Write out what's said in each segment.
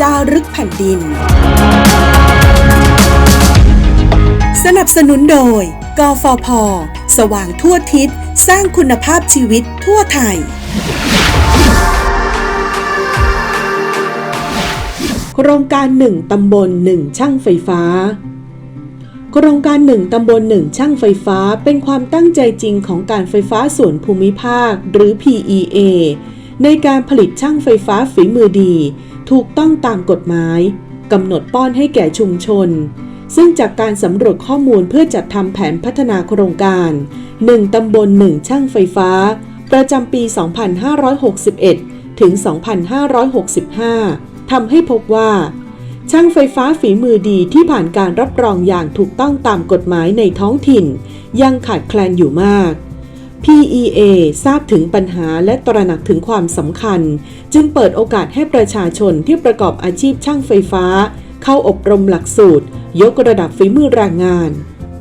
จารึกแผ่นดิน สนับสนุนโดย กฟพ สว่างทั่วทิศ สร้างคุณภาพชีวิตทั่วไทย โครงการหนึ่งตำบลหนึ่งช่างไฟฟ้าโครงการหนึ่งตำบลหนึ่งช่างไฟฟ้าเป็นความตั้งใจจริงของการไฟฟ้าส่วนภูมิภาค หรือ PEA ในการผลิตช่างไฟฟ้าฝีมือดี ถูกต้องตามกฎหมายกำหนดป้อนให้แก่ชุมชน ซึ่งจากการสำรวจข้อมูลเพื่อจัดทำแผนพัฒนาโครงการ 1 ตำบล 1 ช่างไฟฟ้า ประจำปี 2561 ถึง 2565 ทำให้พบว่า ช่างไฟฟ้าฝีมือดีที่ผ่านการรับรองอย่างถูกต้องตามกฎหมายในท้องถิ่น ยังขาดแคลนอยู่มาก PEA ทราบถึงปัญหาและตระหนักถึงความสำคัญ จึงเปิดโอกาสให้ประชาชนที่ประกอบอาชีพช่างไฟฟ้า เข้าอบรมหลักสูตร ยกระดับฝีมือแรงงาน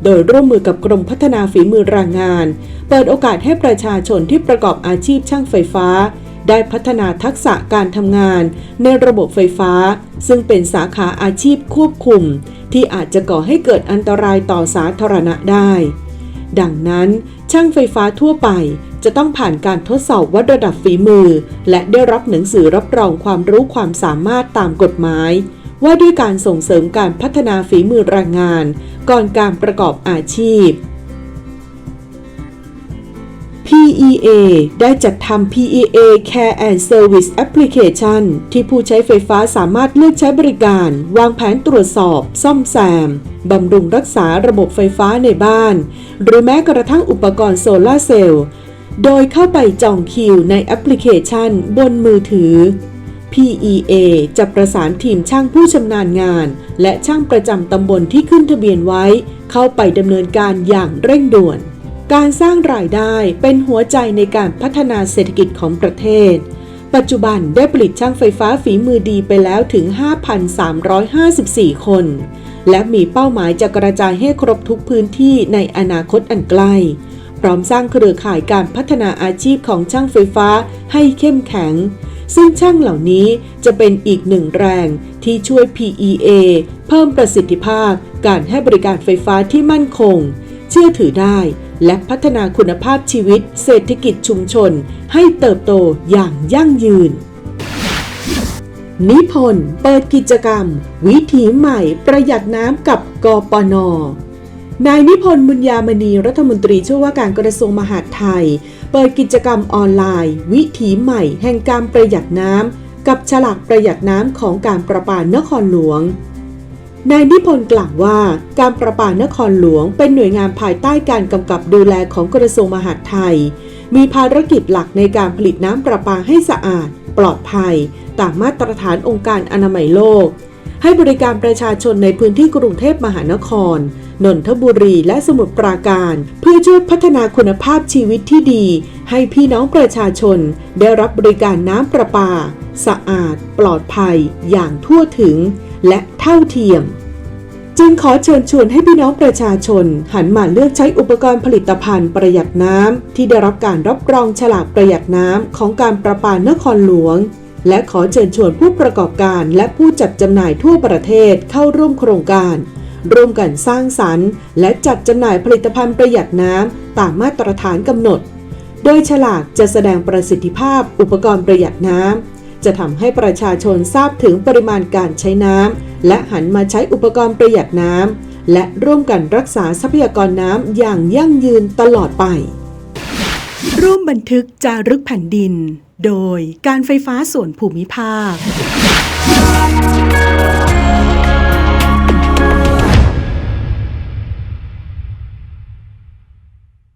โดยร่วมมือกับกรมพัฒนาฝีมือแรงงาน เปิดโอกาสให้ประชาชนที่ประกอบอาชีพช่างไฟฟ้า ได้พัฒนาทักษะการทำงาน ในระบบไฟฟ้า ซึ่งเป็นสาขาอาชีพควบคุม ที่อาจจะก่อให้เกิดอันตรายต่อสาธารณะได้ ดังนั้นช่างไฟฟ้าทั่วไปจะต้องผ่านการทดสอบวัดระดับฝีมือ และได้รับหนังสือรับรองความรู้ความสามารถตามกฎหมาย ว่าด้วยการส่งเสริมการพัฒนาฝีมือแรงงาน ก่อนการประกอบอาชีพ PEA ได้จัดทำ PEA Care and Service Application ที่ผู้ใช้ไฟฟ้าสามารถเลือกใช้บริการ วางแผนตรวจสอบ ซ่อมแซม บำรุงรักษาระบบไฟฟ้าในบ้าน หรือแม้กระทั่งอุปกรณ์โซลาเซลล์ โดยเข้าไปจองคิวในแอปพลิเคชันบนมือถือ PEA จะประสานทีมช่างผู้ชำนาญงาน และช่างประจำตำบลที่ขึ้นทะเบียนไว้ เข้าไปดำเนินการอย่างเร่งด่วน การสร้างรายได้เป็นหัวใจในการพัฒนาเศรษฐกิจของประเทศ ปัจจุบันได้ผลิตช่างไฟฟ้าฝีมือดีไปแล้วถึง 5,354 คน และมีเป้าหมายจะกระจายให้ครบทุกพื้นที่ในอนาคตอันใกล้ พร้อมสร้างเครือข่ายการพัฒนาอาชีพของช่างไฟฟ้าให้เข้มแข็ง ซึ่งช่างเหล่านี้จะเป็นอีกหนึ่งแรงที่ช่วย PEA เพิ่มประสิทธิภาพ การให้บริการไฟฟ้าที่มั่นคง เชื่อถือได้ และพัฒนาคุณภาพชีวิตเศรษฐกิจชุมชน ให้เติบโตอย่างยั่งยืน นิพนธ์เปิดกิจกรรม วิถีใหม่ประหยัดน้ำกับกปนนายนิพนธ์บุญญามณีรัฐมนตรีช่วยว่าการกระทรวงมหาดไทย เปิดกิจกรรมออนไลน์ วิถีใหม่แห่งการประหยัดน้ำกับฉลากประหยัดน้ำของการประปานครหลวง นายนิพนธ์กล่าวว่า การประปานครหลวงเป็นหน่วยงานภายใต้การกำกับดูแลของกระทรวงมหาดไทย มีภารกิจหลักในการผลิตน้ำประปาให้สะอาด ปลอดภัย ตามมาตรฐานองค์การอนามัยโลก ให้บริการประชาชนในพื้นที่กรุงเทพมหานคร นนทบุรีและสมุทรปราการ เพื่อช่วยพัฒนาคุณภาพชีวิตที่ดี ให้พี่น้องประชาชน ได้รับบริการน้ำประปา สะอาด ปลอดภัย อย่างทั่วถึง และเท่าเทียม จึงขอเชิญชวนให้พี่น้องประชาชน หันมาเลือกใช้อุปกรณ์ผลิตภัณฑ์ประหยัดน้ำที่ได้รับการรับรองฉลากประหยัดน้ำของการประปานครหลวง และขอเชิญชวนผู้ประกอบการและผู้จัดจำหน่ายทั่วประเทศเข้าร่วมโครงการร่วมกันสร้างสรรค์ และจัดจำหน่ายผลิตภัณฑ์ประหยัดน้ำตามมาตรฐานกำหนด โดยฉลากจะแสดงประสิทธิภาพอุปกรณ์ประหยัดน้ำ จะทำให้ประชาชนทราบถึงปริมาณการใช้น้ำและหันมาใช้อุปกรณ์ประหยัดน้ำและร่วมกันรักษาทรัพยากรน้ำอย่างยั่งยืนตลอดไป ร่วมบันทึกจารึกแผ่นดิน โดยการไฟฟ้าส่วนภูมิภาค